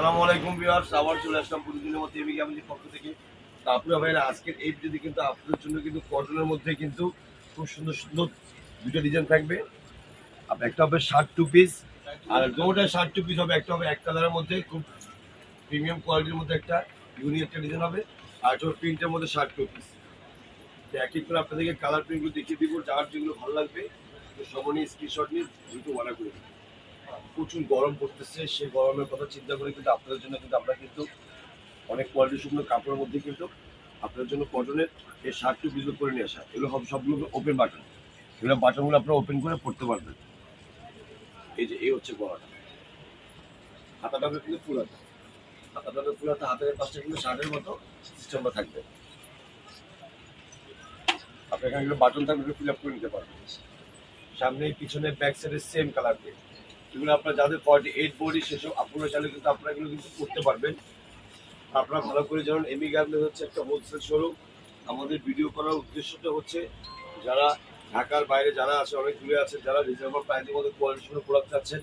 আসসালামু আলাইকুম ভিউয়ার্স, আবার চলে আসলাম প্রতিদিনের মধ্যে এমি গ্যামিলির পক্ষ থেকে। তো আপনারা ভাইরা আজকের এই ভিডিওতে কিন্তু আপনাদের জন্য কিন্তু কটনের মধ্যে কিন্তু খুব সুন্দর সুন্দর দুটো ডিজাইন থাকবে। একটা হবে শার্ট টু পিস আর দুটোটা শার্ট টু পিস হবে, একটা হবে এক কালারের মধ্যে, খুব প্রিমিয়াম কোয়ালিটির মধ্যে একটা ইউনিক একটা ডিজাইন হবে, আর একটা প্রিন্টের মধ্যে শার্ট টু পিস এক এক করে আপনাদেরকে কালার প্রিন্টগুলো দেখিয়ে দিব, যার যেগুলো ভালো লাগবে সময় স্ক্রিনশট নিয়ে দ্রুত অর্ডার করে দিন। প্রচুর গরম পড়তেছে, সেই গরমের কথা চিন্তা করে কিন্তু আপনাদের জন্য কিন্তু আমরা কিন্তু অনেক কোয়ালিটি শুকনো কাপড়ের মধ্যে কিন্তু আপনাদের জন্য কটনের এই শার্টটু বিজনেস করে নিয়ে আসা। এগুলো সব সবগুলো ওপেন বাটন এগুলো বাটনগুলো আপনারা ওপেন করে পড়তে পারবেন। এই যে, এই হচ্ছে গলাটা। হাতাটা কিন্তু ফুল হাতা হাতাটা ফুল হাতা হাতের পাশটা কিন্তু শার্টের মতো সিস্টেমটা থাকবে। আপনার এখানে বাটন থাকবে ফিল আপ করে নিতে পারবেন। সামনে, পিছনে ব্যাক সাইডে সেম কালার দিয়ে। এগুলো আপনার যাদের ফর্টি এইট বডি সেসব আপনারা চাইলে কিন্তু আপনারা এগুলো কিন্তু করতে পারবেন। আপনারা ভালো করে জানুন এমি গার্মেন্টস হচ্ছে একটা হোলসেল শোরুম আমাদের ভিডিও করার উদ্দেশ্যটা হচ্ছে, যারা ঢাকার বাইরে যারা আছে, অনেক দূরে আছে যারা রিজনেবল প্রাইসের মধ্যে কোয়ালিটি প্রোডাক্ট চাচ্ছেন,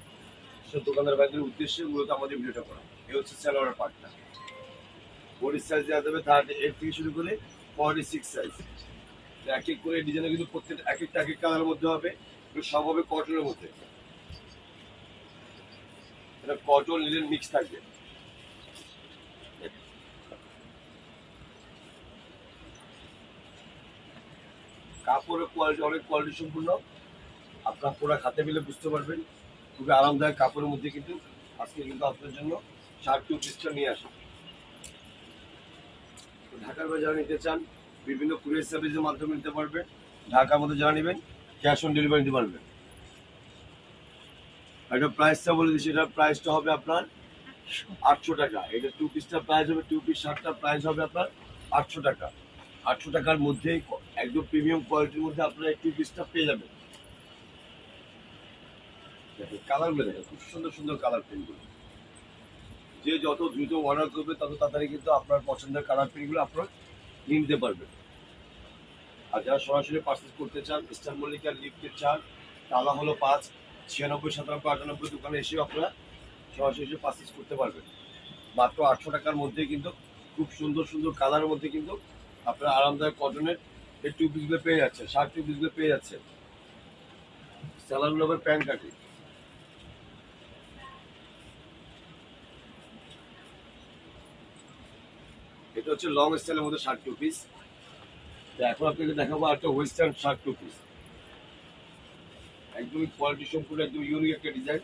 সেসব দোকানদার ভাইদের উদ্দেশ্যে মূলত আমাদের ভিডিওটা করা। এই হচ্ছে স্যালোয়ারের পার্টটা বডির সাইজ দেওয়া যাবে থার্টি এইট থেকে শুরু করে ফর্টি সিক্স সাইজ এক এক করে ডিজাইনে কিন্তু প্রত্যেকটা, এক একটা, এক এক কালারের মধ্যে হবে। সব হবে কটনের মধ্যে। এটা কটন লিলেন মিক্স থাকবে। কাপড়ের কোয়ালিটি অনেক কোয়ালিটি সম্পূর্ণ। আপনার পুরো হাতে মিলে বুঝতে পারবেন। খুবই আরামদায়ক কাপড়ের মধ্যে কিন্তু আজকে কিন্তু আপনার জন্য শার্ট টু পিসটা নিয়ে আসা। ঢাকার বাজারে নিতে চান, বিভিন্ন কুরিয়ার সার্ভিসের মাধ্যমে নিতে পারবেন। ঢাকার মধ্যে যারা নেবেন ক্যাশ অন ডেলিভারি নিতে পারবেন। এটা প্রাইসটা বলে দিচ্ছি, এটার প্রাইসটা হবে আপনার আটশো টাকা। এটা টু পিসটার প্রাইস হবে টু পিস শার্টটার প্রাইস হবে আপনার আটশো টাকা। আটশো টাকার মধ্যেই ক- একদম প্রিমিয়াম কোয়ালিটির মধ্যে আপনারা এই টু পিসটা পেয়ে যাবেন। কালারগুলো দেখেন, খুব সুন্দর সুন্দর কালার প্রিন্টগুলো যে যত দ্রুত অর্ডার করবে, তত তাড়াতাড়ি কিন্তু আপনার পছন্দের কালার প্রিন্টগুলো আপনারা নিতে পারবেন। আর যারা সরাসরি পার্সেস করতে চান, ইস্টার মল্লিকার লিফটের চান তালা হলো পাঁচ ছিয়ানব্বই সাতানব্বই আটানব্বই দোকানে এসে আপনারা সরাসরি এসে পার্সেস করতে পারবেন। মাত্র আটশো টাকার মধ্যে কিন্তু খুব সুন্দর সুন্দর কালারের মধ্যে কিন্তু আপনারা আরামদায়ক কটনের টু পিসগুলো পেয়ে যাচ্ছে শার্ট টু পিসগুলো পেয়ে যাচ্ছে স্যালার হবে প্যান্ট কাটি এটা হচ্ছে লং স্টাইলের মধ্যে শার্ট টু পিস এখন আপনাকে দেখাবো একটা ওয়েস্টার্ন শার্ট টু পিস একদমই কোয়ালিটি সম্পূর্ণ একদম ইউনিক একটা ডিজাইন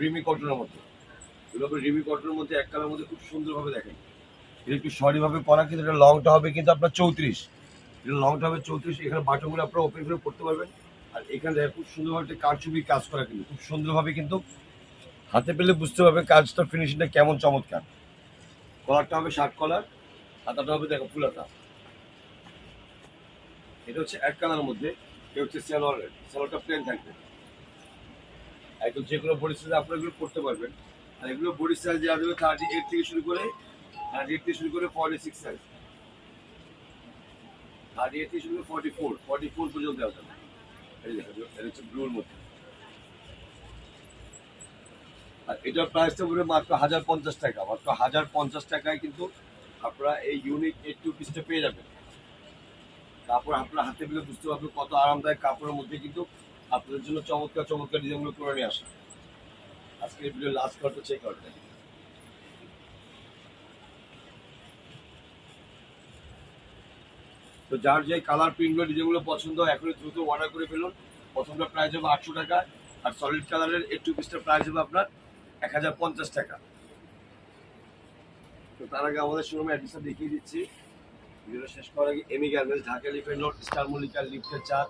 রিমি কটনের মতো। এগুলো রিমি কটনের মধ্যে এক কালার মধ্যে খুব সুন্দরভাবে দেখেন। এটা একটু সরিভাবে করা, কিন্তু এটা লংটা হবে কিন্তু আপনার চৌত্রিশ। এটা লংটা হবে চৌত্রিশ, এখানে বাটনগুলো আপনারা ওপেন করে পড়তে পারবেন। আর এখানে খুব সুন্দরভাবে একটা কারচুপি কাজ করা কিন্তু, খুব সুন্দরভাবে কিন্তু হাতে পেলে বুঝতে পারবে কাজটা ফিনিশিংটা কেমন চমৎকার। কলারটা হবে শার্ট কলার হাতাটা হবে দেখো ফুল হাতা। এটা হচ্ছে এক কালারের মধ্যে, এটা হচ্ছে স্যালোয়ার স্যালোয়ারটা প্লেন থাকবে। একদম যে কোনো বডি সাইজে আপনারা এগুলো করতে পারবেন। আর এগুলো বডি সাইজ দেওয়া যাবে থার্টি এইট থেকে শুরু করে থার্টি এইট থেকে শুরু করে forty six size thirty eight থেকে শুরু করে ফর্টি ফোর ফর্টি ফোর পর্যন্ত দেওয়া যাবে। এটা হচ্ছে ব্লুর মধ্যে। আর এটার প্রাইসটা পড়বে মাত্র হাজার পঞ্চাশ টাকা। মাত্র হাজার পঞ্চাশ টাকায় কিন্তু আপনারা এই ইউনিক এইট টু পিসটা পেয়ে যাবেন। কাপড় আপনার হাতে পেলে বুঝতে পারবেন কত আরামদায়ক কাপড়ের মধ্যে কিন্তু আপনাদের জন্য চমৎকার চমৎকার ডিজাইনগুলো করে নিয়ে আসা। আজকের ভিডিও লাস্ট কার্ডটা চেক দেন তো যার যে কালার প্রিন্টগুলো ডিজাইনগুলো পছন্দ হয়, এখনই দ্রুত অর্ডার করে ফেলুন। প্রথমটা প্রাইস হবে আটশো টাকা, আর সলিড কালারের এইট টু পিসটার প্রাইস হবে আপনার এক হাজার পঞ্চাশ টাকা। তো তার আগে আমাদের শোরুমে অ্যাড্রেসটা দেখিয়ে দিচ্ছি। ভিডিওটা শেষ করার আগে এমি গার্মেন্টস ঢাকা লিফের নোট, স্টার মল্লিকা লিফটের চার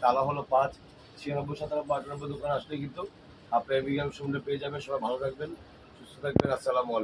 তালা হলো পাঁচ, ছিয়ানব্বই, সাতানব্বই, আটানব্বই দোকান আসলে কিন্তু আপনি এমি গার্মেন্টস পেয়ে যাবেন। সবাই ভালো থাকবেন, সুস্থ থাকবেন, আসসালামু আলাইকুম।